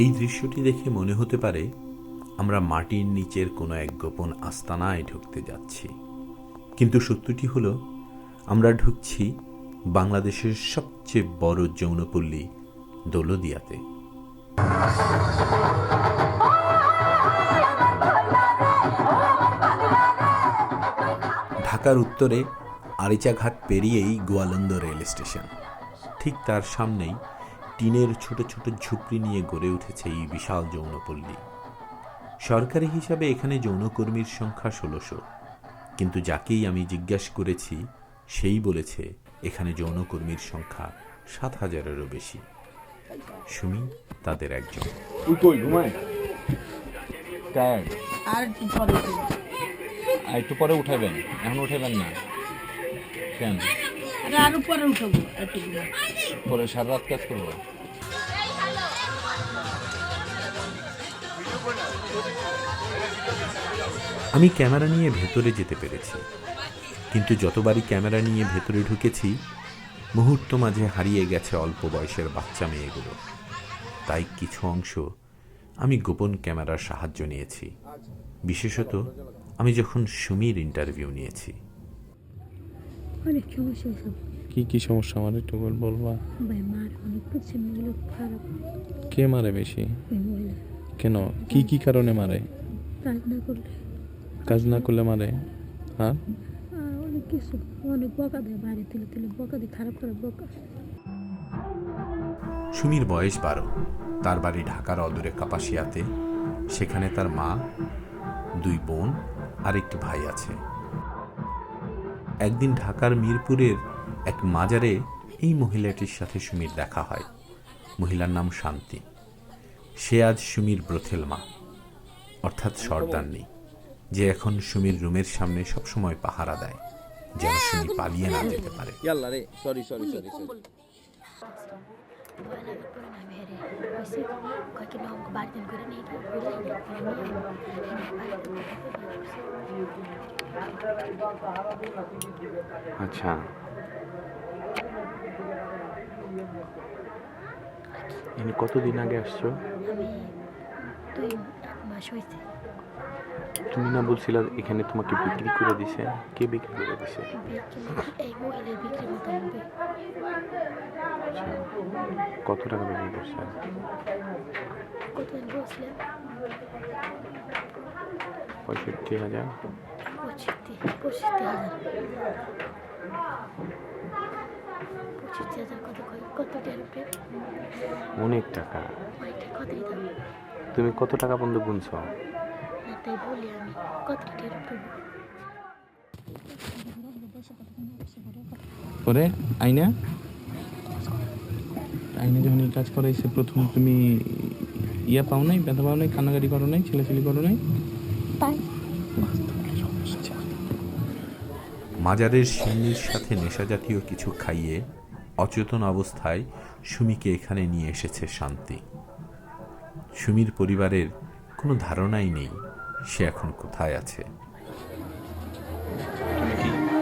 এই দৃশ্যটি দেখে মনে হতে পারে আমরা মাটির নিচের কোনো এক গোপন আস্তানায় ঢুকতে যাচ্ছি। কিন্তু সত্যটি হলো, আমরা ঢুকছি বাংলাদেশের সবচেয়ে বড় যৌনপল্লী দোলদিয়াতে। ঢাকার উত্তরে আরিচাঘাট পেরিয়েই গোয়ালন্দ রেল স্টেশন ঠিক তার সামনেই টিনের ছোট ছোট ঝুপড়ি নিয়ে গড়ে উঠেছে এই বিশাল যৌনপল্লী। সরকারি হিসাবে এখানে যৌনকর্মীর সংখ্যা ষোলোশো। কিন্তু যাকেই আমি জিজ্ঞাসা করেছি সেই বলেছে এখানে যৌনকর্মীর সংখ্যা সাত হাজারেরও বেশি। সুমি তাদের একজন। আর একটু পরে উঠাবেন এখন উঠাবেন না। কেন? আরে আরও পরে উঠবো একটু পরে সারা রাত কাজ করব। আমি ক্যামেরা নিয়ে ভেতরে যেতে পেরেছি কিন্তু যতবারই ক্যামেরা নিয়ে ভেতরে ঢুকেছি মুহূর্ত মাঝে হারিয়ে গেছে অল্প বয়সের বাচ্চা মেয়েগুলো। তাই কিছু অংশ আমি গোপন ক্যামেরার সাহায্য নিয়েছি। বিশেষত আমি যখন সুমির ইন্টারভিউ নিয়েছি। অনেক সমস্যা কি কি সমস্যা? আমার একটু বলবা ভাই মার অনেক মেয়েগুলো খারাপ। কে মারে বেশি? কেন? কি কি কারণে মারে? কাজ না করলে। কাজ না করলে মারে? হ্যাঁ আর অনেক কিছু। অনেক বকা দেয় বাইরে তুলে তুলে। বকা দিয়ে খারাপ করে বকা। সুমির বয়স বারো। তার বাড়ি ঢাকার অদূরে কাপাসিয়াতে। সেখানে তার মা দুই বোন আর একটি ভাই আছে। একদিন ঢাকার মিরপুরের এক মাজারে এই মহিলাটির সাথে সুমির দেখা হয়। মহিলার নাম শান্তি। সে আজ সুমির ব্রথেল মা অর্থাৎ সর্দারনি যে এখন সুমির রুমের সামনে সবসময় পাহারা দেয় যেন সুমি পালিয়ে না যেতে পারে। সরি আচ্ছা। ইনি কতদিন আগে আসছো? তুই মাস হয়েছে তুমি না বলছিলা এখানে তোমাকে বিক্রি করে দিছে? কে বিক্রি করে দিছে? আচ্ছা কত টাকা বিক্রি করছে পঁয়ষট্টি হাজার। পঁচিশটি হাজার। পঁচিশটি হাজার কত কত অনেক টাকা। তুমি কত টাকা পর্যন্ত গুনছ? না তাই বলি আমি কত পরে আইনা। আইনে যখন এই কাজ করাইছে প্রথম তুমি ইয়া পাও নাই ব্যথা পাও নাই কান্নাকাটি করো নাই ছেলেছেলি করো নাই? পাই মাজারের সিন্নির সাথে নেশাজাতীয় কিছু খাইয়ে অচেতন অবস্থায় সুমিকে এখানে নিয়ে এসেছে শান্তি। সুমির পরিবারের কোনো ধারণাই নেই সে এখন কোথায় আছে।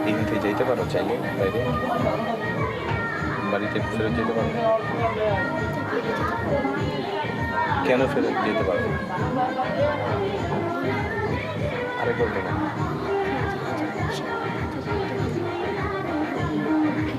তুমি পারো চাইলে? বাড়িতে ফেরত যেতে পারো? কেন ফেরত যেতে পারো? আরেকবার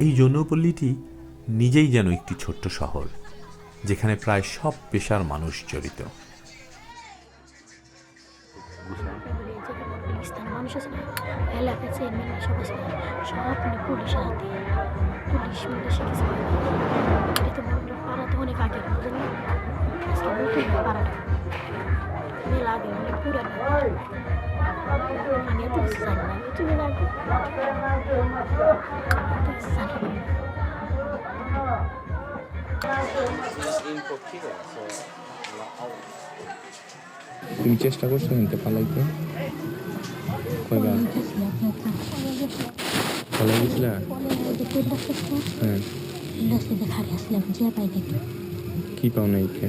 এই যৌনপল্লীটি নিজেই যেন একটি ছোট্ট শহর যেখানে প্রায় সব পেশার মানুষ জড়িত। তুমি চেষ্টা করছ নিতে, পালাইতে? হ্যাঁ। কি পাও না এলাকা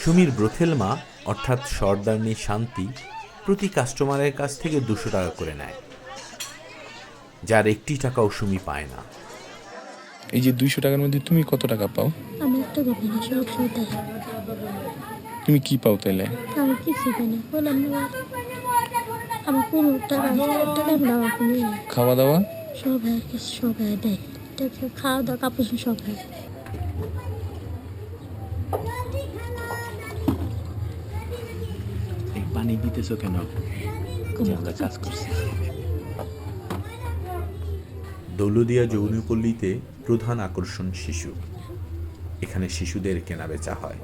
সুমির ব্রথেল মা, অর্থাৎ সর্দারনি শান্তি, প্রতি কাস্টমারের কাছ থেকে দুশো টাকা করে নেয়। যার একটি টাকাও সুমি পায় না। এই যে দুইশো টাকার মধ্যে তুমি কত টাকা পাও? আমি একটা না সব তুমি কি পাও তাইলে? আমি কিছু পাই না। বললাম না আমার কোনো টাকা টাকা না কোনো খাওয়া দাওয়া সব হ্যাঁ সব হ্যাঁ দেয় খাওয়া দাওয়া কাপড় চোপড় সব হ্যাঁ পানি দিতেছো কেন? কাজ করছি। দৌলদিয়া যৌনপল্লীতে প্রধান আকর্ষণ শিশু। এখানে শিশুদের কেনাবেচা হয়।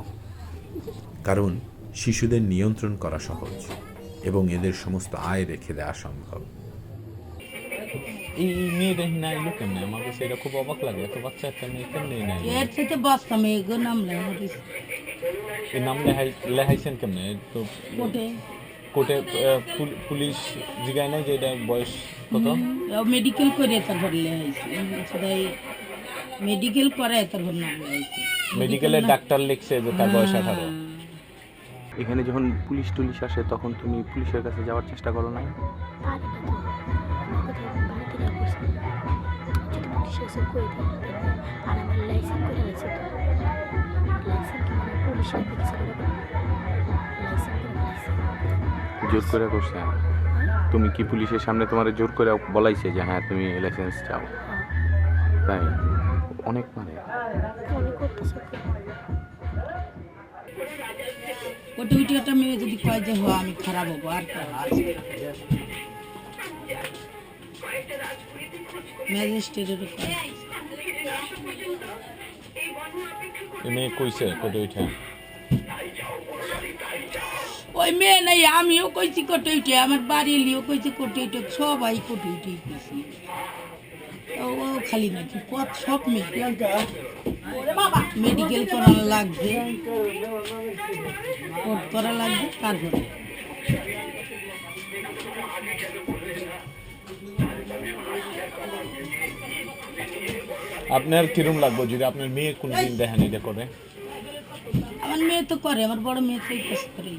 কারণ শিশুদের নিয়ন্ত্রণ করা সহজ এবং এদের সমস্ত আয় রেখে দেওয়া সম্ভব। এই কেমনে আমার কাছে এটা খুব অবাক লাগে। এত বাচ্চা একটা মেয়ে কেমনে নাই? এর সাথে বসতাম এগো নাম লেখা দিস এই নাম লেহাই লেহাইছেন কেমনে? তো কোটে কোর্টে পুলিশ জিগায় নাই যে এটা বয়স কত মেডিকেল করে তারপর লেখাইছি সেটাই মেডিকেল করে নাম লেখাইছি মেডিকেলে ডাক্তার লিখছে যে তার বয়স আঠারো এখানে যখন পুলিশ টুলিশ আসে তখন তুমি পুলিশের কাছে যাওয়ার চেষ্টা করো নাই না আর আমার লাইসেন্স করে লাইসেন্স কি মানে পুলিশ এসে কিছু জোর করে করছে। তুমি কি পুলিশের সামনে তোমার জোর করে বলাইছে যে হ্যাঁ তুমি লাইসেন্স চাও? তাই? অনেক মানে। তো উঠে একটা মেয়ে যদি কয় যে হ আমি খারাপ হব আর ম্যাজিস্ট্রেটের কয়। এই মেয়ে কইছে কোর্টে উঠে ওই মেয়ে নাই আমিও কইছি কোটে উঠে আমার বাড়ি লিও কইছি কোটে উঠে সবাই কোটে উঠে কইছি ও ও খালি নাকি কত সব মেয়ে মেডিকেল করা লাগবে কোর্ট করা লাগবে তারপরে। আপনার কিরম লাগবে যদি আপনার মেয়ে কোনদিন দেখেন এটা করে আমার মেয়ে তো করে আমার বড় মেয়ে তো কাজ করে।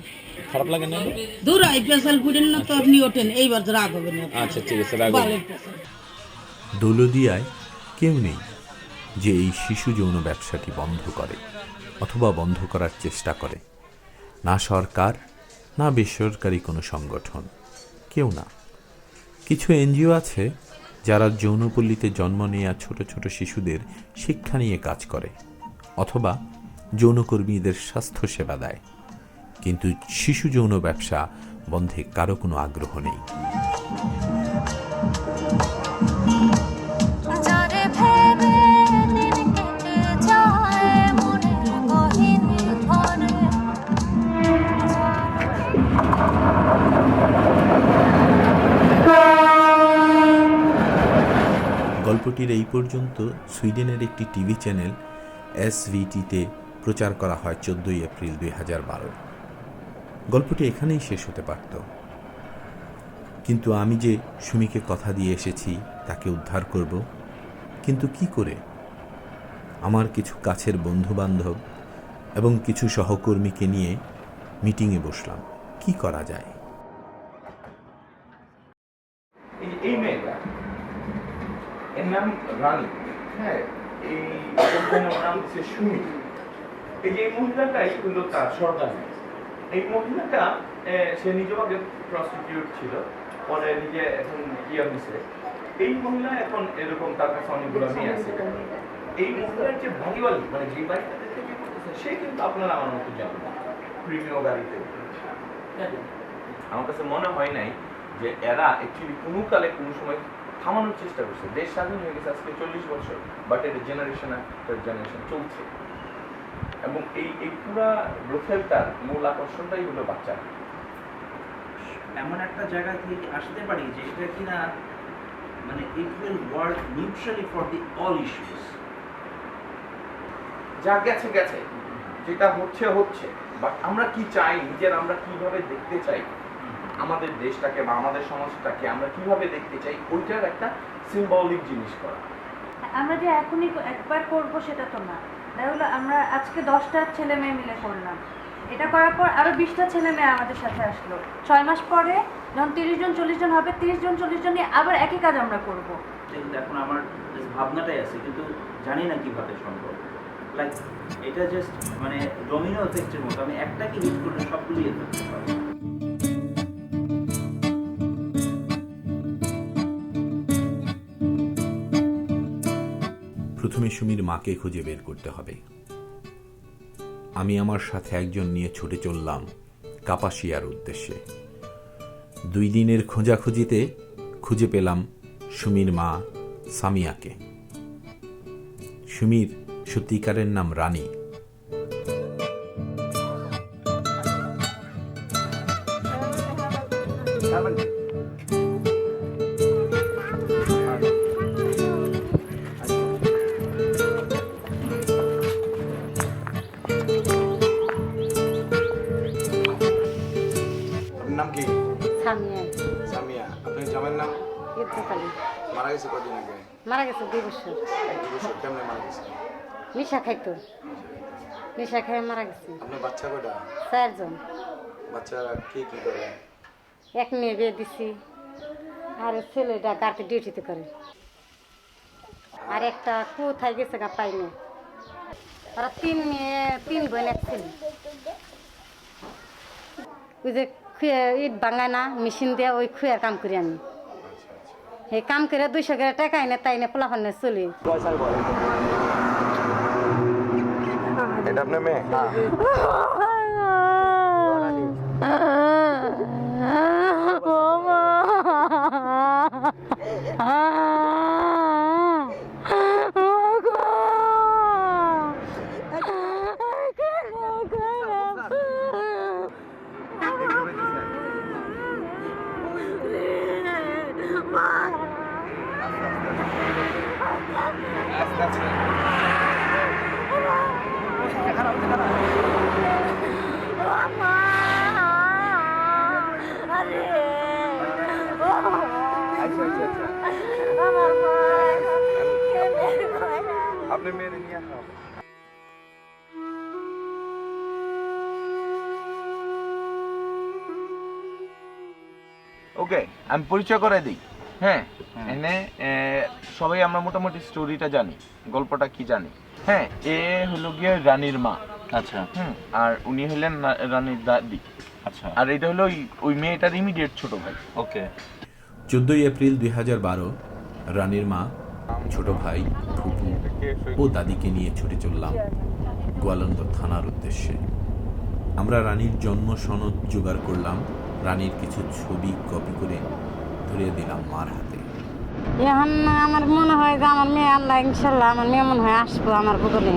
খারাপ লাগে না? দূর এই পেশাল ফুটেন না তো আপনি ওঠেন এইবার রাগ হবে না আচ্ছা ঠিক আছে দৌলদিয়ায় কেউ নেই যে এই শিশু যৌন ব্যবসাটি বন্ধ করে অথবা বন্ধ করার চেষ্টা করে। না সরকার না বেসরকারি কোনো সংগঠন কেউ না। কিছু এনজিও আছে যারা যৌনপল্লীতে জন্ম নেওয়া ছোট ছোট শিশুদের শিক্ষা নিয়ে কাজ করে অথবা যৌনকর্মীদের স্বাস্থ্য সেবা দেয়। কিন্তু শিশু যৌন ব্যবসা বন্ধে কারও কোনো আগ্রহ নেই। গল্পটির এই পর্যন্ত সুইডেনের একটি টিভি চ্যানেল এসভিটিতে প্রচার করা হয় চোদ্দই এপ্রিল দুই হাজার বারো। গল্পটি এখানেই শেষ হতে পারত। কিন্তু আমি যে সুমিকে কথা দিয়ে এসেছি, তাকে উদ্ধার করব। কিন্তু কি করে? আমার কিছু কাছের বন্ধু বান্ধব এবং কিছু সহকর্মীকে নিয়ে মিটিংয়ে বসলাম। কি করা যায়? এই মেয়েটা। এর নাম রানী। হ্যাঁ এই নাম হচ্ছে সুমি। এই মহিলাটাই হলো তার সরকার এই মহিলাটা সে নিজভাবে প্রস্টিটিউট ছিল, পরে নিজে এখন ইয়ে হয়েছে। এই মহিলা এখন এরকম তার কাছে অনেকগুলো আছে। এই মহিলার যে মানে যে সে কিন্তু আমার মতো গাড়িতে। আমার কাছে মনে হয় নাই যে এরা অ্যাকচুয়ালি কোনো কালে কোনো সময় থামানোর চেষ্টা করছে। দেশ স্বাধীন হয়ে গেছে আজকে চল্লিশ বছর বাট এটা জেনারেশন একটা জেনারেশন চলছে। এবং এই এই পুরা মূল আকর্ষণটাই হলো বাচ্চারা এমন একটা জায়গা থেকে আসতে পারি যেটা কিনা মানে it will work neutrally for the all issues যা গেছে গেছে। যেটা হচ্ছে হচ্ছে। বাট আমরা কি চাই নিজের আমরা কীভাবে দেখতে চাই? আমাদের দেশটাকে বা আমাদের সমাজটাকে আমরা কীভাবে দেখতে চাই? ওইটার একটা সিম্বলিক জিনিস করা। আমরা যে এখনই একবার করব সেটা তো না। তাহলে আমরা আজকে দশটা ছেলে মেয়ে মিলে করলাম। এটা করার পর আরও বিশটা ছেলে মেয়ে আমাদের সাথে আসলো। ছয় মাস পরে যখন তিরিশ জন, চল্লিশ জন হবে, তিরিশ জন, চল্লিশ জন নিয়ে আবার একই কাজ আমরা করব। এখন আমার ভাবনাটাই আছে, কিন্তু জানি না কীভাবে সম্ভব। লাইক এটা জাস্ট মানে ডোমিনো এফেক্টের মতো। আমি একটাকে হিট করলে সবগুলি এফেক্ট পাবো প্রথমে সুমির মাকে খুঁজে বের করতে হবে। আমি আমার সাথে একজন নিয়ে ছুটে চললাম কাপাসিয়ার উদ্দেশ্যে। দুই দিনের খোঁজাখুঁজিতে খুঁজে পেলাম সুমির মা সামিয়াকে। সুমির, সত্যিকারের নাম রানী। আপনার গেছে দুই বছর। নিশা খাইতো। নিশা খেয়ে মারা গেছে। বাচ্চা চারজন। বাচ্চারা কি কি করে? এক মেয়ে বিয়ে দিছি আর ছেলেটা গাড়িতে ডিউটিতে করে। আর একটা কোথায় গেছে গা পাইনি। ওরা তিন মেয়ে তিন বোন এক ছেলে। ওই যে খুয়ে ইট ভাঙায় না মেশিন দিয়ে ওই খুয়ার কাম করি আমি। এই কাম করে দুইশো করে টাকা এনে তাই পোলা পোলাফানে চলি। এটা আপনার মেয়ে? আপনার মেয়ে নিয়ে আসা ওকে আমি পরিচয় করে দিই। হ্যাঁ এনে সবাই আমরা মোটামুটি স্টোরিটা জানি গল্পটা কি জানি। হ্যাঁ এ হলো গিয়ে রানীর মা। আচ্ছা। হুম আর উনি হলেন রানীর দাদি। আচ্ছা। আর এটা হলো ওই মেয়েটার ইমিডিয়েট ছোট ভাই। ওকে। চোদ্দই এপ্রিল দুই হাজার বারো রানীর মা ছোট ভাই ফুপু ও দাদিকে নিয়ে ছুটে চললাম গোয়ালন্দ থানার উদ্দেশ্যে। আমরা রানীর জন্ম সনদ জোগাড় করলাম রানীর কিছু ছবি কপি করে ধরিয়ে দিলাম মার হাতে। এখন আমার মনে হয় যে আমার মেয়ে আল্লাহ ইনশাল্লাহ আমার মেয়ে মনে হয় আসব আমার বদলে।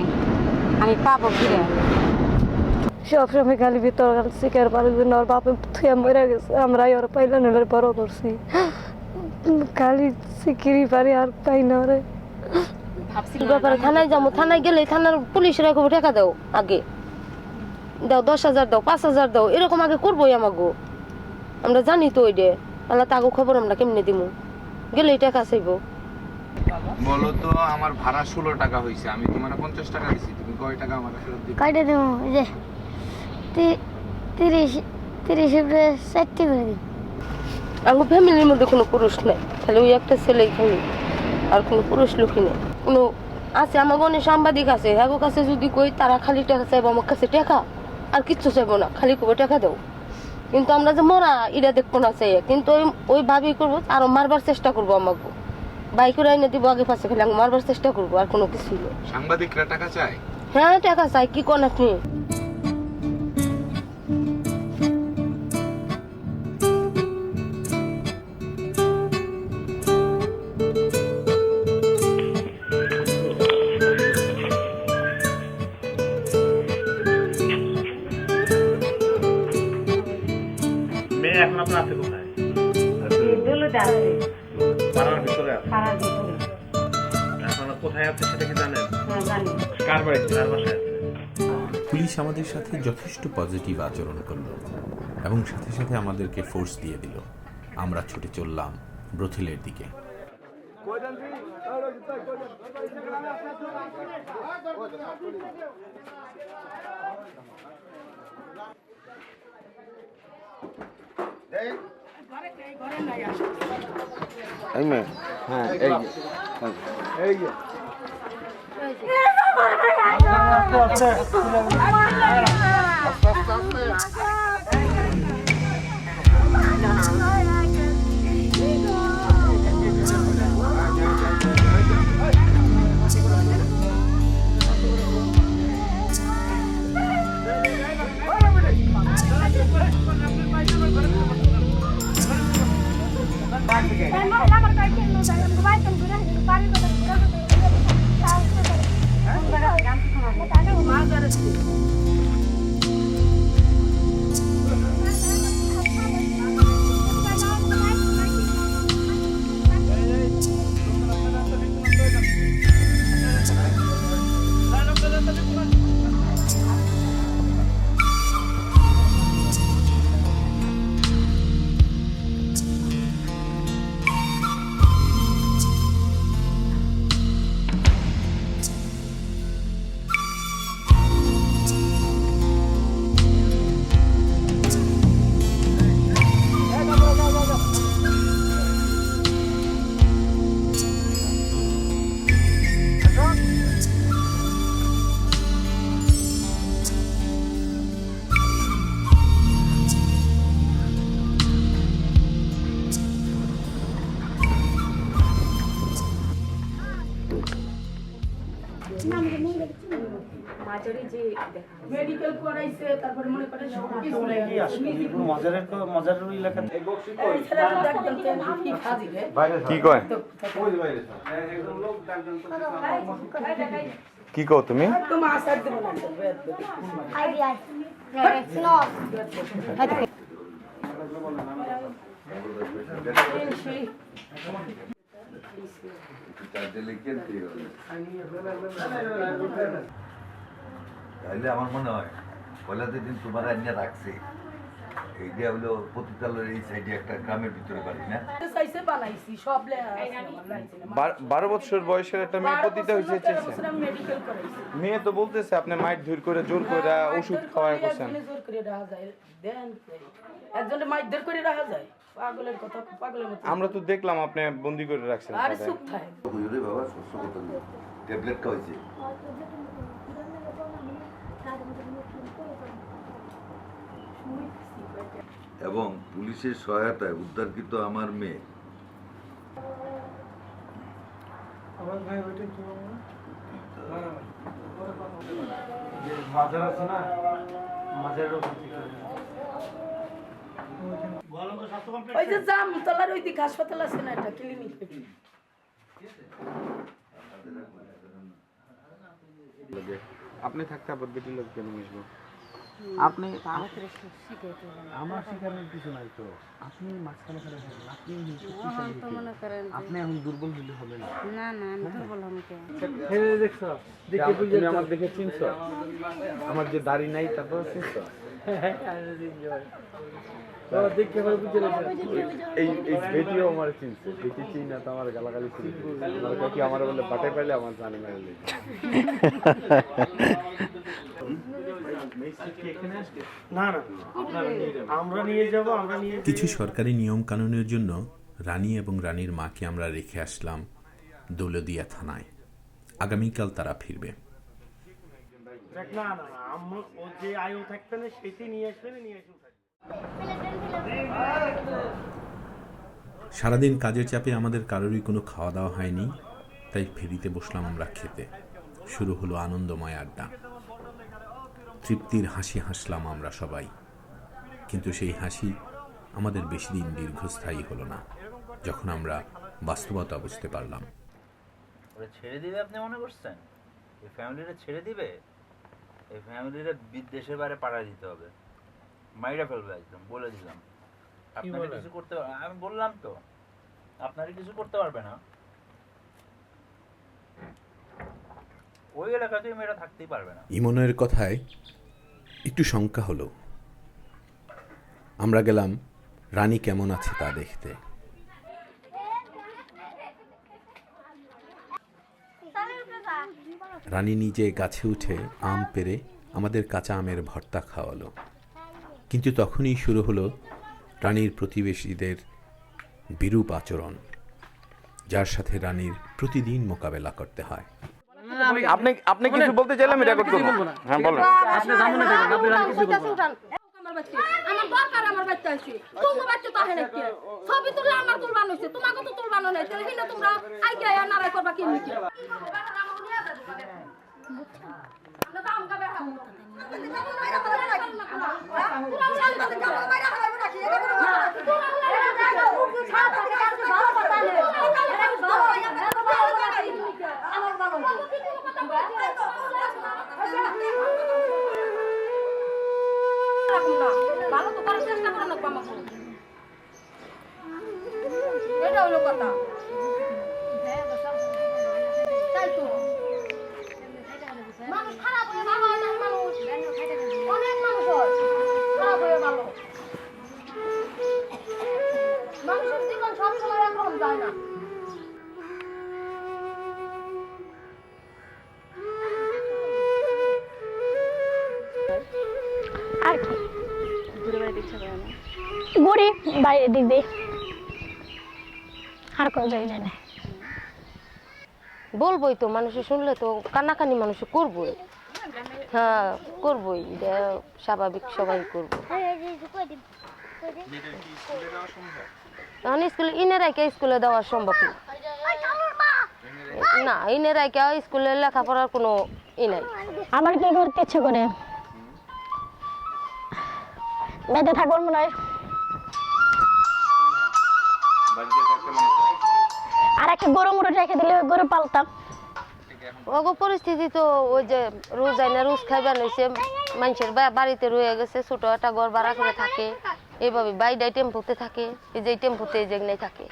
আমি পাবো ফিরে। সবসময় খালি ভিতর শিকার পারি না ওর বাপে থুয়ে মরে গেছে। আমরা ওর পাইলে না বড় করছি। খালি শিকিরি পারি আর পাই না ওরে ব্যাপারে থানায় যাব। থানায় গেলে থানার পুলিশরা খবর টাকা দাও আগে। দাও দশ হাজার দাও পাঁচ হাজার দাও এরকম আগে করবোই আমাগো। আমরা জানি তো ওই ডে আল্লাহ তাগো খবর আমরা কেমনে দিমু? গেলে টাকা চাইব। বলো তো আমার ভাড়া ষোলো টাকা হয়েছে আমি তোমার পঞ্চাশ টাকা দিছি তুমি কয় টাকা আমার ফেরত দিবে? কাটে দেবো এই যে তি- তিরিশ তিরিশ উপরে করে দিই আমার ফ্যামিলির মধ্যে কোনো পুরুষ নাই। খালি ওই একটা ছেলেই খালি আর কোনো পুরুষ লোকই নেই। কোনো আছে আমার অনেক সাংবাদিক আছে হ্যাঁ কাছে যদি কই তারা খালি টাকা চাইব আমার কাছে টাকা আর কিচ্ছু চাইব না খালি কবে টাকা দাও। কিন্তু আমরা যে মরা এটা দেখব না চাই কিন্তু ওই ওই ভাবি করব আরও মারবার চেষ্টা করব আমাকে। বাইক করে এনে দিব আগে পাশে আমি মারবার চেষ্টা করব আর কোনো কিছু নেই। সাংবাদিকরা টাকা চায়? হ্যাঁ টাকা চাই কি কোন আপনি? কোথায় আছে সেটা কি জানেন? হ্যাঁ কার বাড়িতে? কার বাসায় পুলিশ আমাদের সাথে যথেষ্ট পজিটিভ আচরণ করল এবং সাথে সাথে আমাদেরকে ফোর্স দিয়ে দিল। আমরা ছুটে চললাম ব্রথিলের দিকে। মেয়ে হ্যাঁ এই যে। এই যে। কি কয়? কি কও তুমি? তাইলে আমার মনে হয় পয়লাতে দিন তোমার আইনা রাখছে। এইটা হলো পতিতালের এই সাইডে একটা গ্রামের ভিতরে বাড়ি না? চাইছে বানাইছি সব বারো বছর বয়সের একটা মেয়ে পতিতা হয়েছে চেয়েছে মেডিকেল করাইছি। মেয়ে তো বলতেছে আপনি মাইট ধুর করে জোর করে ওষুধ খাওয়ায় করছেন একজনে জোর করে রাখা যায় দেন একজনে মাইদের করে রাখা যায়। পাগলের কথা পাগলের মতো। আমরা তো দেখলাম আপনি বন্দি করে রাখছেন আরে। চুপ থাকে। বাবা শস্য কথা নেই ট্যাবলেট খাওয়াইছে? এবং পুলিশের সহায়তায় উদ্ধারকৃত আমার মেয়ে। মাজার আছে না মাজারের ওই যে জামতলার ওই দিকে হাসপাতাল আছে না ক্লিনিক আপনি থাকতে আবার বেটির লোক কেন মিশবো? আপনি আমার শিকারের কিছু নাই তো। আপনি মাঝখানে আপনি আপনি এখন দুর্বল দিলে হবে না। না না আমি দুর্বল আমি কেন? দেখছ। তুমি আমার দেখে চিনছো? আমার যে দাড়ি নাই তারপর চিনছো? আমার চিনছে। বেটি চিন না তো আমার গালাগালি আমার কাকি আমার বলে বাটে পাইলে আমার জানি মেরে কিছু সরকারি নিয়ম কানুনের জন্য রানী এবং রানীর মাকে আমরা রেখে আসলাম দৌলদিয়া থানায়। আগামীকাল তারা ফিরবে। সারাদিন কাজের চাপে আমাদের কারোরই কোনো খাওয়া দাওয়া হয়নি, তাই ফেরিতে বসলাম আমরা খেতে। শুরু হলো আনন্দময় আড্ডা। তৃপ্তির হাসি হাসলাম আমরা সবাই। কিন্তু সেই হাসি আমাদের বেশি দিন দীর্ঘস্থায়ী হলো না যখন আমরা বাস্তবতা বুঝতে পারলাম। ওরা ছেড়ে দিবে আপনি মনে করছেন? এই ফ্যামিলিটা ছেড়ে দিবে? এই ফ্যামিলিটা বিদেশের বাইরে পাঠিয়ে দিতে হবে। মাইরা ফেলবে একদম বলে দিলাম। আপনাকে কিছু করতে পারবে আমি বললাম তো আপনারা কিছু করতে পারবে না। ওই এলাকাতে ওই মেয়েটা থাকতেই পারবে না। ইমনের কথায় একটু শঙ্কা হলো। আমরা গেলাম, রানী কেমন আছে তা দেখতে। রানী নিজে গাছে উঠে আম পেরে আমাদের কাঁচা আমের ভর্তা খাওয়ালো। কিন্তু তখনই শুরু হলো রানীর প্রতিবেশীদের বিরূপ আচরণ, যার সাথে রানীর প্রতিদিন মোকাবেলা করতে হয়। আপনি আপনি কিছু বলতে চাইলে আমি রেকর্ড করব হ্যাঁ বলেন আমার দরকার আমার বাচ্চা আছে তোমার বাচ্চা তো হেনে কে ছবি তুললে আমার তুলবানো হইছে তোমাকে তো তুলবানো নাই তাহলে হিনা তোমরা আইকে আয়া নারাই করবা কি নিকে ভালো তো করার চেষ্টা করো না এটা হলো কথা। বাইরের দিক দিয়ে। আর যায় না বলবোই তো মানুষে শুনলে তো কান্নাকানি মানুষে করবোই। হ্যাঁ করবোই এটা স্বাভাবিক সবাই করব। এখন স্কুলে ইনে স্কুলে দেওয়া সম্ভব না। না ইনে রাইকে স্কুলে লেখাপড়ার কোনো ই নাই। আমার কি করতে ইচ্ছে করে? বেঁধে থাকবার মনে হয়। একটা গরু মুড়ো রেখে দিলে গরু পালতাম। ওগো, পরিস্থিতি তো ওই যে রোজ আইনা রোজ খাইবার হয়েছে মানুষের বাড়িতে রয়ে গেছে, ছোট একটা ঘর ভাড়া করে থাকে। এইভাবে বাইডাই টেম্পুতে থাকে, এই যে টেম্পুতে এই যেগুলাই থাকে।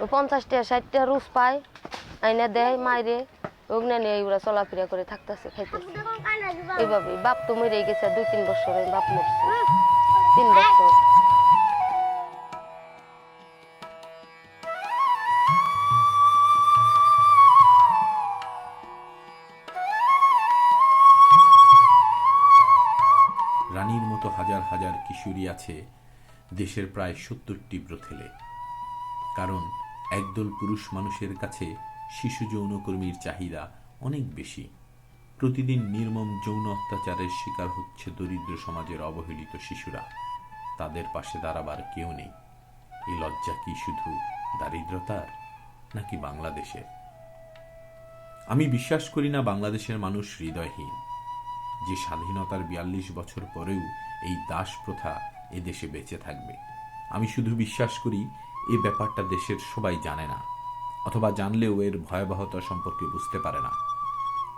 ওই পঞ্চাশটা, ষাটটা রোজ পায়, আইনা দেয় মাইরে ওগুলো নিয়ে ওরা চলাফেরা করে থাকতেছে, খাইতেছে। এইভাবে বাপ তো মরে গেছে দুই তিন বছর বাপ মরছে। তিন বছর। হাজার কিশোরী আছে, দেশের প্রায় সত্তরটি ব্রথেলে। কারণ একদল পুরুষ মানুষের কাছে শিশু যৌনকর্মীর চাহিদা অনেক বেশি। প্রতিদিন নির্মম যৌন অত্যাচারের শিকার হচ্ছে দরিদ্র সমাজের অবহেলিত শিশুরা। তাদের পাশে দাঁড়াবার কেউ নেই। এই লজ্জা কি শুধু দারিদ্রতার, নাকি বাংলাদেশের? আমি বিশ্বাস করি না বাংলাদেশের মানুষ হৃদয়হীন। যে স্বাধীনতার বিয়াল্লিশ বছর পরেও এই দাস প্রথা এ দেশে বেঁচে থাকবে। আমি শুধু বিশ্বাস করি এই ব্যাপারটা দেশের সবাই জানে না, অথবা জানলেও এর ভয়াবহতা সম্পর্কে বুঝতে পারে না।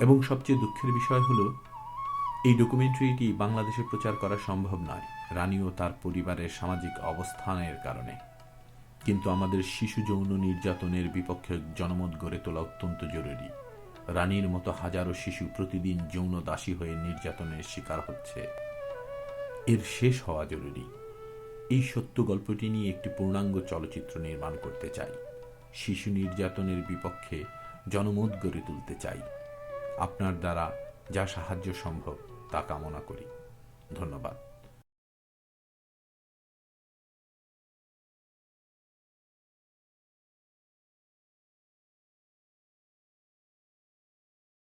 এবং সবচেয়ে দুঃখের বিষয় হলো, এই ডকুমেন্টারিটি বাংলাদেশে প্রচার করা সম্ভব নয়, রানী ও তার পরিবারের সামাজিক অবস্থানের কারণে। কিন্তু আমাদের শিশু যৌন নির্যাতনের বিপক্ষে জনমত গড়ে তোলা অত্যন্ত জরুরি। রানীর মতো হাজারো শিশু প্রতিদিন যৌন দাসী হয়ে নির্যাতনের শিকার হচ্ছে। এর শেষ হওয়া জরুরি। এই সত্য গল্পটি নিয়ে একটি পূর্ণাঙ্গ চলচ্চিত্র নির্মাণ করতে চাই। শিশু নির্যাতনের বিপক্ষে জনমত গড়ে তুলতে চাই। আপনার দ্বারা যা সাহায্য সম্ভব তা কামনা করি। ধন্যবাদ।